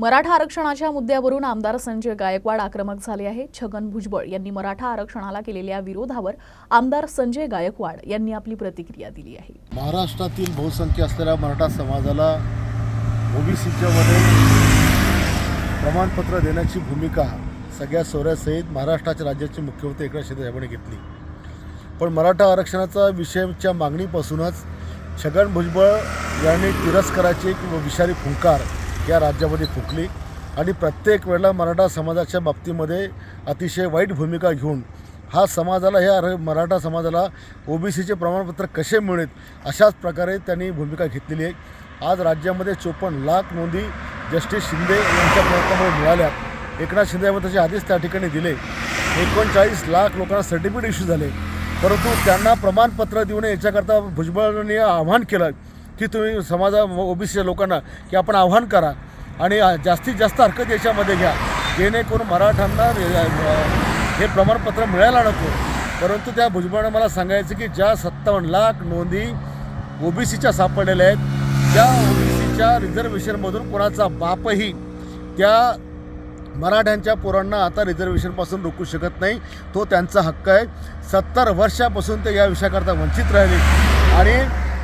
मराठा आरक्षणाच्या मुद्द्यावरून आमदार संजय गायकवाड आक्रमक झाले आहे छगन भुजबळ यांनी मराठा आरक्षणाला केलेल्या विरोधावर आमदार संजय गायकवाड यांनी आपली प्रतिक्रिया दिली आहे. महाराष्ट्रातील बहुसंख्य असलेल्या मराठा समाजाला ओबीसीच्या मध्ये प्रमाणपत्र देण्याची भूमिका सगळ्या सोऱ्यासहित महाराष्ट्राच्या राज्याचे मुख्यमंत्री एकनाथ शिंदे साहेबांनी घेतली. पण मराठा आरक्षणाचा विषयच्या मागणीपासूनच छगन भुजबळ यांनी तिरस्काराची किंवा विषारी फुंकार या राज्यामध्ये फुकली आणि प्रत्येक वेळेला मराठा समाजाच्या बाबतीमध्ये अतिशय वाईट भूमिका घेऊन हा समाजाला ह्या मराठा समाजाला ओबीसीचे प्रमाणपत्र कसे मिळेल अशाच प्रकारे त्यांनी भूमिका घेतलेली आहे. आज राज्यामध्ये चोपन्न लाख नोंदी जस्टिस शिंदे यांच्या प्रयत्नामुळे मिळाल्या. एकनाथ शिंदे यांनी त्याचे आधीच त्या ठिकाणी दिले. एकोणचाळीस लाख लोकांना सर्टिफिकेट इश्यू झाले. परंतु त्यांना प्रमाणपत्र देऊ नये याच्याकरता भुजबळांनी आव्हान केलं. की तुम्ही समाजा ओबीसीच्या लोकांना की आपण आव्हान करा आणि जास्तीत जास्त हरकत याच्यामध्ये घ्या. जेणेकरून मराठ्यांना हे प्रमाणपत्र मिळायला नको. परंतु त्या भुजबळानं मला सांगायचं की ज्या सत्तावन्न लाख नोंदी ओबीसीच्या सापडलेल्या आहेत त्या ओबीसीच्या रिझर्वेशनमधून कोणाचा बापही त्या मराठ्यांच्या पोरांना आता रिझर्वेशनपासून रोखू शकत नाही. तो त्यांचा हक्क आहे. सत्तर वर्षापासून ते या विषयाकरता वंचित राहिले. आणि